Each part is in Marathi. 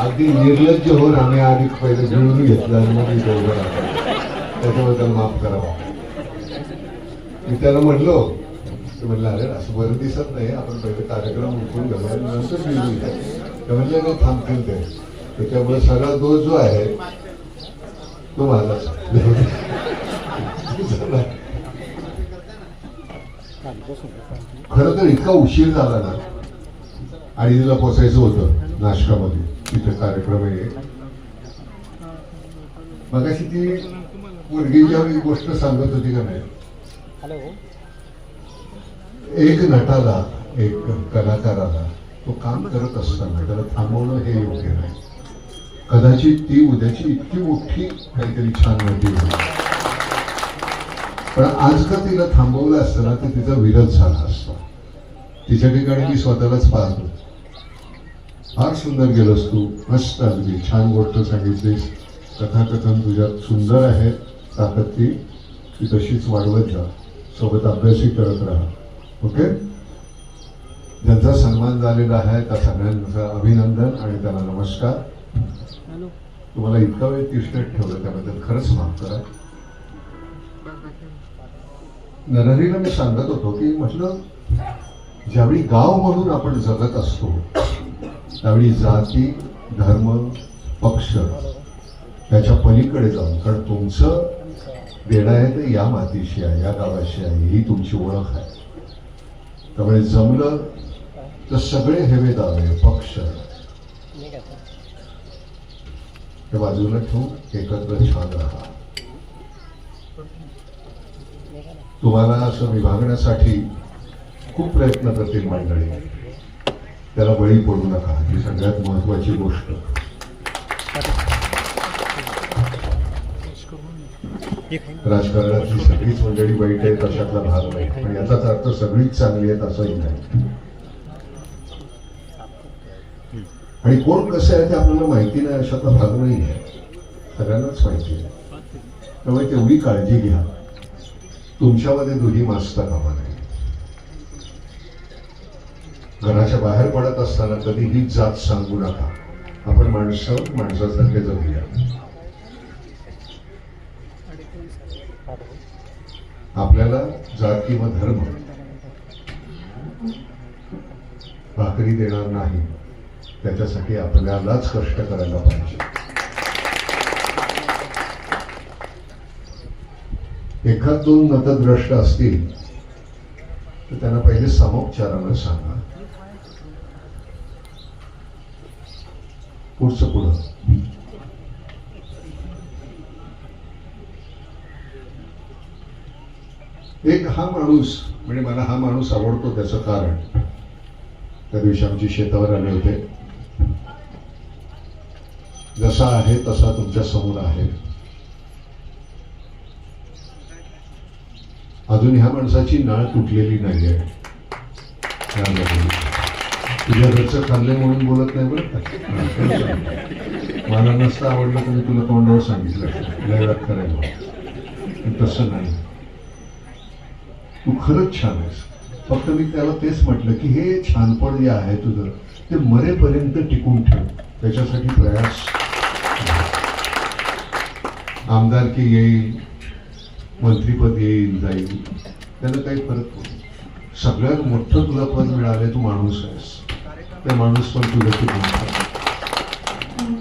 अगदी निर्लज्ज होऊन आम्ही आधी पहिले मिळून घेतलं आणि मग इथे उभं राहतो त्याच्याबद्दल माफ करावा. मी त्याला म्हणलो ते म्हणलं अरे असं बरं दिसत नाही. आपण पहिले कार्यक्रम उठून घेऊया आणि नंतर ते म्हणले थांबतील ते. त्याच्यामुळे सगळा दोष जो आहे तो माझा खरं तर इतका उशीर झाला ना आणि तिला पोचायचं होतं नाशकामध्ये. तिथे कार्यक्रम आहे. मग अशी ती मुलगी ज्यावेळी गोष्ट सांगत होती का नाही? एक नटाला एक कलाकाराला तो काम करत असताना त्याला थांबवणं हे योग्य नाही. कदाचित ती उद्याची इतकी मोठी काहीतरी छान होईल. पण आज का तिला थांबवलं असतं ना तर तिचा विरोध झाला असता. तिच्या ठिकाणी मी स्वतःलाच पाहतो फार सुंदर गेलोस तू मस्त अगदी छान गोष्ट सांगितलीस. कथाकथन तुझ्यात सुंदर आहे. ताकद ती ती तशीच वाढवत जा. सोबत अभ्यासही करत राहा. ओके? ज्यांचा सन्मान झालेला आहे त्या सगळ्यांचं अभिनंदन आणि त्यांना नमस्कार. हॅलो. तुम्हाला इतका वेळ तिष्ठत ठेवलं त्याबद्दल खरंच माफ करा. नरहरीला मी सांगत होतो की म्हटलं ज्यावेळी गाव म्हणून आपण जगत असतो त्यावेळी जाती धर्म पक्ष त्याच्या पलीकडे जाऊन. कारण तुमचं देणं आहे ते या मातीशी आहे या गावाशी आहे ही तुमची ओळख आहे. त्यामुळे जमलं तर सगळे हेवे दावे पक्ष. हे बाजूला ठेवून एकत्र छान राहा. तुम्हाला असं विभागण्यासाठी खूप प्रयत्न करतील मंडळी. त्याला बळी पडू नका. ही सगळ्यात महत्वाची गोष्ट. राजकारणातली सगळीच मंडळी वाईट आहेत अशातला भाग नाही. पण याचाच अर्थ सगळीच चांगली आहेत असंही नाही. आणि कोण कसं आहे ते आपल्याला माहिती नाही अशातला भाग नाही आहे. सगळ्यांनाच माहिती आहे. त्यामुळे तेवढी काळजी घ्या. तुमच्यामध्ये दुही मासता कामा नाही. घराच्या बाहेर पडत असताना कधीही जात सांगू नका. आपण माणसं माणसासारखे जगूया. आपल्याला जात किंवा धर्म भाकरी देणार नाही. त्याच्यासाठी आपल्यालाच कष्ट करायला पाहिजे. एखाद दोन मतद्रष्ट असतील तर त्यांना पहिले समोपचारानं सांगा. पुढचं पुढं. एक हा माणूस म्हणजे मला हा माणूस आवडतो त्याचं कारण. त्या दिवशी आमची शेतावर आले होते. जसा आहे तसा तुमच्यासमोर आहे. अजून ह्या माणसाची नाळ तुटलेली नाही आहे तुझ्या घरचं खाल्लंय म्हणून बोलत नाही बरं मला नसतं आवडलं तर मी तुला तोंडावर सांगितलं. असतं. वेळात करायला तसं नाही. तू खरंच छान आहेस. फक्त मी त्याला तेच म्हटलं की हे छानपण जे आहे तुझं ते मरेपर्यंत टिकून ठेव. त्याच्यासाठी प्रयास आमदारकी येईल मंत्रीपद येईल जाईल. त्याला काही फरक पडतो सगळ्यात मोठं तुला पद मिळालंय तू माणूस आहेस. त्या माणूस पण तुझं टिकून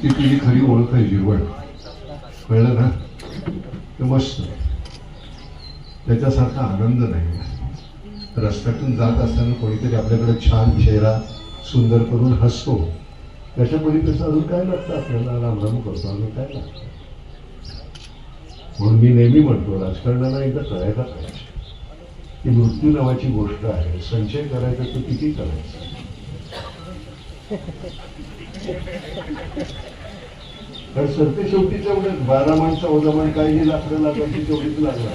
ती तुझी खरी ओळख आहे जीवन कळलं ना ते मस्त त्याच्यासारखा आनंद नाही रस्त्यातून जात असताना कोणीतरी आपल्याकडे छान चेहरा सुंदर करून हसतो. त्याच्या पलीकडचं अजून काय लागतं आपल्याला? रामराम करतो. अजून काय लागतं? म्हणून मी नेहमी म्हणतो राजकारणाला एकदा करायला पाहिजे. ही मृत्यू नावाची गोष्ट आहे. संचय करायचा तर किती करायचा? तर सरते शेवटीच एवढं बारा माणसा चौदा काही जी लाकडं लागायची तेवढीच लागला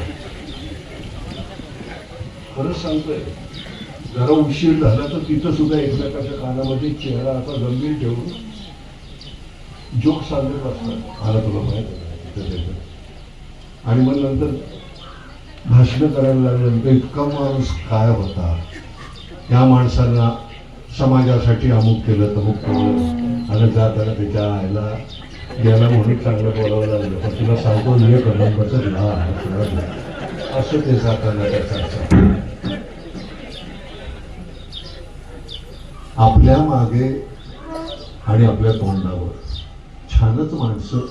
खरंच सांगतोय. जरा उशीर झाला तर तिथं सुद्धा एकमेकाच्या कानामध्ये चेहरा असा गंभीर ठेवून जोक सांगत असतात मला तुला माहीत आहे आणि मग नंतर भाषण करायला लागल्यानंतर इतका माणूस काय होता. या माणसांना समाजासाठी अमुक केलं तमुक केलं. आणि जाताना त्याच्या आईला गेला म्हणून चांगलं बोलावं लागलं. पण तुला सांगतो ये कदंबाचं घ्या असं ते जाताना त्याचा आपल्या मागे आणि आपल्या तोंडावर छानच माणसं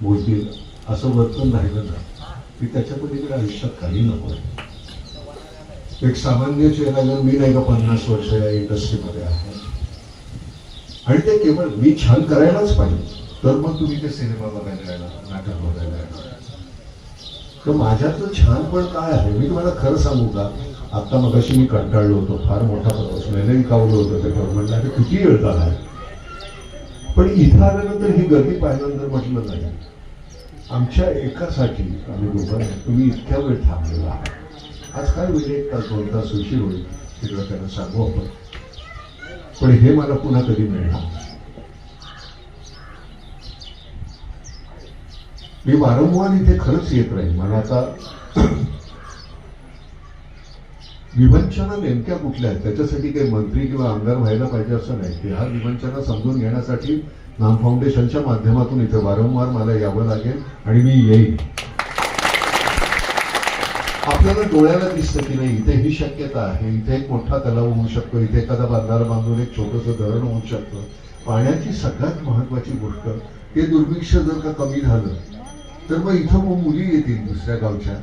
बोलतील असं वर्तन राहिलं जातं. की त्याच्या पलीकडे आयुष्यात काही नको एक सामान्य चेहरा घेऊन मी नाही का पन्नास वर्ष या इंडस्ट्रीमध्ये आहे. आणि ते केवळ मी छान करायलाच पाहिजे. तर मग तुम्ही ते सिनेमा बघायला येणार नाटक बघायला येणार. तर माझ्यातलं छान पण काय आहे? मी तुम्हाला खरं सांगू का? आता मगाशी मी कंटाळलो होतो. फार मोठा प्रवास. मेलेही कावलं होतं त्याच्यावर म्हणलं अरे किती वेळ आहे पण इथं आल्यानंतर ही गर्दी पाहिल्यानंतर म्हटलं नाही. आमच्या एकासाठी आम्ही दोघं तुम्ही इतक्या वेळ थांबलेला आहात. आज काय होईल एक तास दोन तास उशीर होईल सगळं त्यांना सांगू आपण. पण हे मला पुन्हा कधी मिळणार? मी वारंवार इथे खरंच येत राहील मला आता विवंचना नेमक्या कुठल्या आहेत? त्याच्यासाठी काही मंत्री किंवा आमदार व्हायला पाहिजे असं नाही. ते हा विवंचना समजून घेण्यासाठी नाम फाउंडेशनच्या माध्यमातून इथे वारंवार मला यावं लागेल आणि मी येईन. आपल्याला डोळ्याला दिसतं की नाही इथे ही शक्यता आहे. इथे एक मोठा तलाव होऊ शकतो इथे एखादा बांधारा बांधून एक छोटंसं धरण होऊ शकतं. पाण्याची सगळ्यात महत्वाची गोष्ट ते दुर्भिक्ष जर का कमी झालं तर मग इथं मग मुली येतील दुसऱ्या गावच्या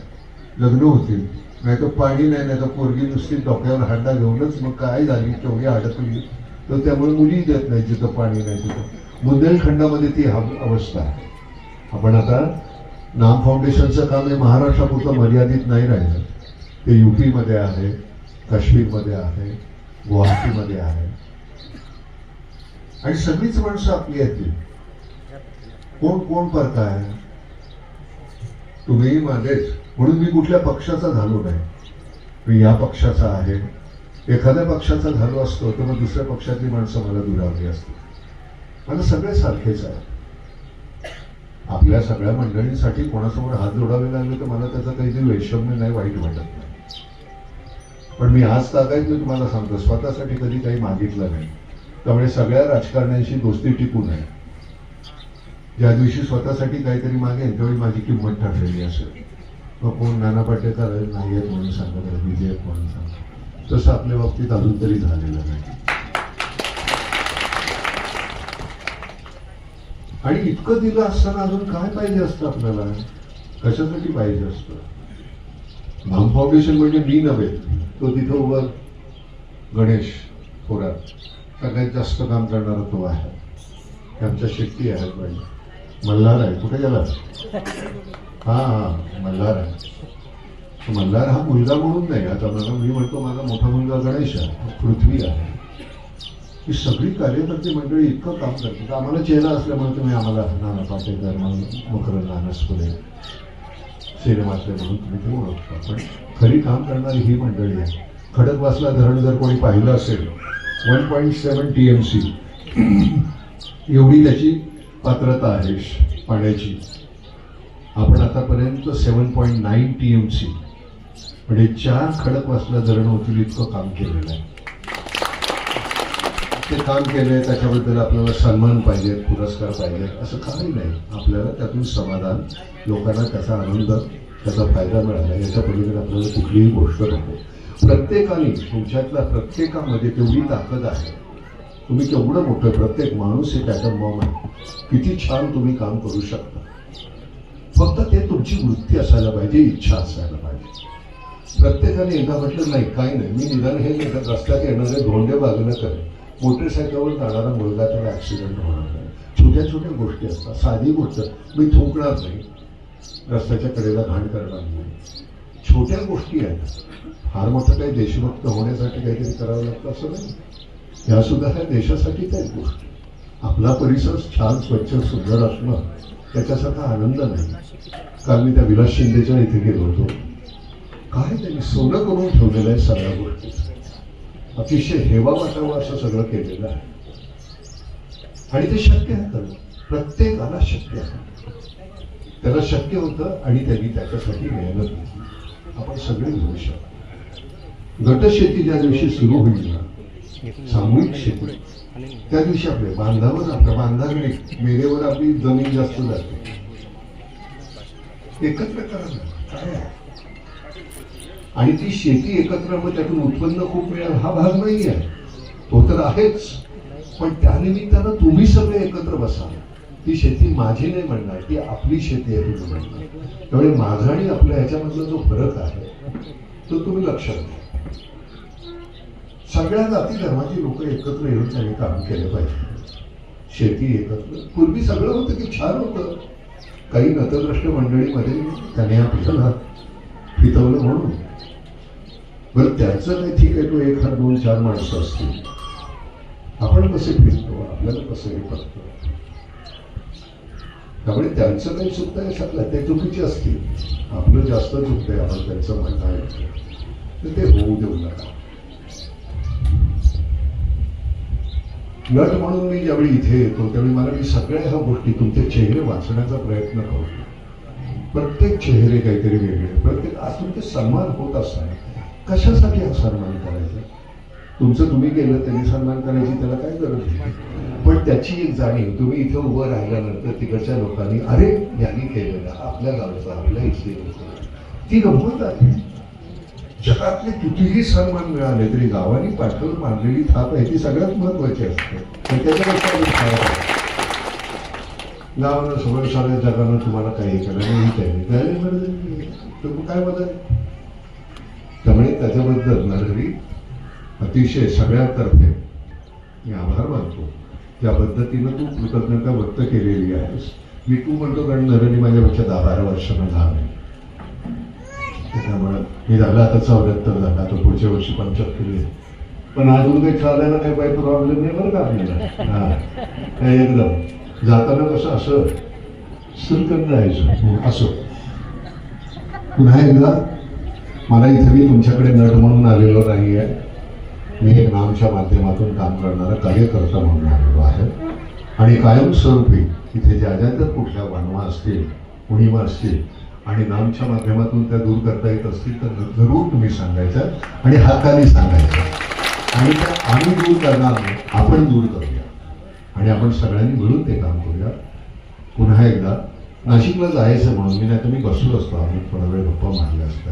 लग्न होतील. नाही तर पाणी नाही नाही तर पोरगी नुसती डोक्यावर हांडा घेऊनच मग काय झाली केवढी अडकली. तर त्यामुळे मुली देत नाही जिथं पाणी नाही तिथं. बुंदेलखंडामध्ये ती हा- अवस्था आहे. आपण आता नाम फाउंडेशनचं काम हे महाराष्ट्रापुरतं मर्यादित नाही राहिलं. ते युपीमध्ये आहे काश्मीरमध्ये आहे गुवाहाटीमध्ये आहे. आणि सगळीच माणसं आपली आहेत कोण कोण करताय तुम्ही माझेच म्हणून मी कुठल्या पक्षाचा झालो नाही. मी या पक्षाचा आहे. एखाद्या पक्षाचा झालो असतो तर मग दुसऱ्या पक्षातली माणसं मला दुरावली असतात मला सगळे सारखेच आहे आपल्या सगळ्या मंडळींसाठी कोणासमोर हात जोडावे लागले तर मला त्याचा काही वैषम्य नाही वाईट वाटत नाही. पण मी आज तागायत मी तुम्हाला सांगतो स्वतःसाठी कधी काही मागितलं नाही. त्यामुळे सगळ्या राजकारण्यांशी दोस्ती टिकू नये. ज्या दिवशी स्वतःसाठी काहीतरी मागेल त्यावेळी माझी किंमत ठरलेली असेल. मग कोण नाना पाटेकर नाही आहेत म्हणून सांगत आहे विजय म्हणून सांगत. तसं आपल्या बाबतीत अजून तरी झालेलं नाही. आणि इतकं दिलं असताना अजून काय पाहिजे असतं आपल्याला? कशासाठी पाहिजे असतं? भाम फाउंडेशन म्हणजे मी नव्हे तो तिथं उभा गणेश थोरात. सगळ्यात जास्त काम करणारा तो आहे. हे आमच्या शेट्टी आहेत बाई. मल्हार आहे. कुठे गेला? हा हा मल्हार आहे. मल्हार हा मुलगा म्हणून नाही. आता मला मी म्हणतो माझा मोठा मुलगा गणेश आहे. पृथ्वी आहे. की सगळी कार्यकर्ते मंडळी इतकं काम करतात. आम्हाला चेहरा असल्यामुळे तुम्ही आम्हाला नाना पाटेकर म्हणून मकरंद नानसपुरे सिनेमातले म्हणून तुम्ही ते ओळखता. पण खरी काम करणारी ही मंडळी आहे. खडकवासला धरण जर कोणी पाहिलं असेल one point seven T M C एवढी त्याची पात्रता आहे श- पाण्याची. आपण आतापर्यंत seven point nine T M C म्हणजे चार खडकवासला धरण होतील इतकं काम केलेलं आहे. ते काम केले त्याच्याबद्दल आपल्याला सन्मान पाहिजे पुरस्कार पाहिजे असं काही नाही. आपल्याला त्यातून समाधान लोकांना त्याचा आनंद त्याचा फायदा मिळाला याच्या पलीकडे आपल्याला कुठलीही गोष्ट नको. प्रत्येकाने तुमच्यातल्या प्रत्येकामध्ये तेवढी ताकद आहे. तुम्ही केवढं मोठं प्रत्येक माणूस हे त्याचा मम आहे. किती छान तुम्ही काम करू शकता. फक्त ते तुमची वृत्ती असायला पाहिजे इच्छा असायला पाहिजे. प्रत्येकाने एकदा म्हटलं नाही काही नाही. मी निदान हे रस्त्यात येणारे धोंडे बाजूला करेन. मोटरसायकलवर जाणारा मुलगा त्याला ॲक्सिडेंट होणार नाही. छोट्या छोट्या गोष्टी असतात. साधी गोष्ट मी थुंकणार नाही. रस्त्याच्या कडेला घाण करणार नाही. छोट्या गोष्टी आहेत. फार मोठं काही देशभक्त होण्यासाठी काहीतरी करावं लागतं असं नाही. या सुद्धा ह्या देशासाठी काही गोष्टी. आपला परिसर छान स्वच्छ सुंदर असणं त्याच्यासारखा आनंद नाही. काल मी त्या विलास शिंदेच्या इथे गेलो होतो. काय त्यांनी सोनं करून ठेवलेलं आहे सगळ्या गोष्टी अतिशय हेवा वाटावं असं सगळं केलेलं आहे. आणि ते शक्य होतं प्रत्येकाला शक्य आहे. त्याला शक्य होतं आणि त्यांनी त्याच्यासाठी मेहनत घेतली. आपण सगळे घेऊ शकतो. गटशेती ज्या दिवशी सुरू होईल ना सामूहिक शेती. त्या दिवशी आपले बांधावर आपल्या बांधाकडे मेरेवर आपली जमीन जास्त जाते. एकत्र करा काय आहे? आणि ती शेती एकत्र मग त्यातून उत्पन्न खूप मिळेल. हा भाग नाही आहे. तो तर आहेच. पण त्यानिमित्तानं तुम्ही सगळे एकत्र बसा. ती शेती माझी नाही म्हणणार ती आपली शेती आहे तुम्ही म्हणणार. त्यामुळे माझा आणि आपल्या ह्याच्यामधला जो फरक आहे तो तुम्ही लक्षात घ्या. सगळ्या जाती धर्माची लोक एकत्र येऊन त्यांनी काम केलं पाहिजे. शेती एकत्र. पूर्वी सगळं होतं की छान होतं. काही नतद्रष्ट मंडळीमध्ये त्याने आपल्याला फितवलं म्हणून. बरं त्यांचं नाही ठीक आहे तो एक हात दोन चार माणसं असतील. आपण कसे फिरतो? आपल्याला कसं हे करतो? त्यामुळे त्यांचं काही चुकतंय सगळं ते चुकीचे असतील. आपलं जास्त चुकतंय आपण त्यांचं म्हणणं आहे. तर ते होऊ देऊ नका. नट म्हणून मी ज्यावेळी इथे येतो त्यावेळी मला मी सगळ्या ह्या गोष्टी तुमचे चेहरे वाचण्याचा प्रयत्न करतो. प्रत्येक चेहरे काहीतरी वेगळे प्रत्येक आज तुमचे सन्मान होत असणार. कशासाठी सन्मान करायचा? तुमचं तुम्ही केलं त्यांनी सन्मान करायची त्याला काय गरज नाही पण त्याची एक जाणीव तुम्ही इथे उभं राहिल्यानंतर तिकडच्या लोकांनी अरे यांनी केलेलं आपल्या गावचं आपल्या इथे ती गंमत आहे. जगातले कितीही सन्मान मिळाले तरी गावाने पाठवून मांडलेली थाप आहे ती सगळ्यात महत्वाची असते. तर त्याच्यापेक्षा गावानं सगळं साऱ्या जगानं तुम्हाला काही करायला नाही काय तर काय बदल? त्यामुळे त्याच्याबद्दल नरहरी अतिशय सगळ्यातर्फे मी आभार मानतो. त्या पद्धतीनं तू कृतज्ञता व्यक्त केलेली आहेस. मी तू म्हणतो कारण नरहरी माझ्यापेक्षा दहा बारा वर्षांना लहान आहे. त्यामुळं मी झाला आता चौऱ्याहत्तर झाला. तो पुढच्या वर्षी पंच्याहत्तर येईल पण अजून काही चालायला काही काही प्रॉब्लेम नाही बरं का आपल्याला? हा. काय एकदम. जाताना कसं असं सुरकत जायचं असं. पुन्हा एकदा मला इथे मी तुमच्याकडे नट म्हणून आलेलो नाही आहे मी एक नामच्या माध्यमातून काम करणारा कार्यकर्ता म्हणून आलेलो आहे. आणि कायमस्वरूपी इथे ज्या ज्या जर कुठल्या वाणवा असतील उणीवा असतील आणि नामच्या माध्यमातून त्या दूर करता येत असतील तर जरूर तुम्ही सांगायच्या आणि हाताने सांगायचं. आणि त्या आम्ही दूर करणार नाही आपण दूर करूया. आणि आपण सगळ्यांनी मिळून ते काम करूया. पुन्हा एकदा नाशिकला जायचं म्हणून मी नाही तर मी बसलो असतो आम्ही थोडा वेळ गप्पा मारल्या असतात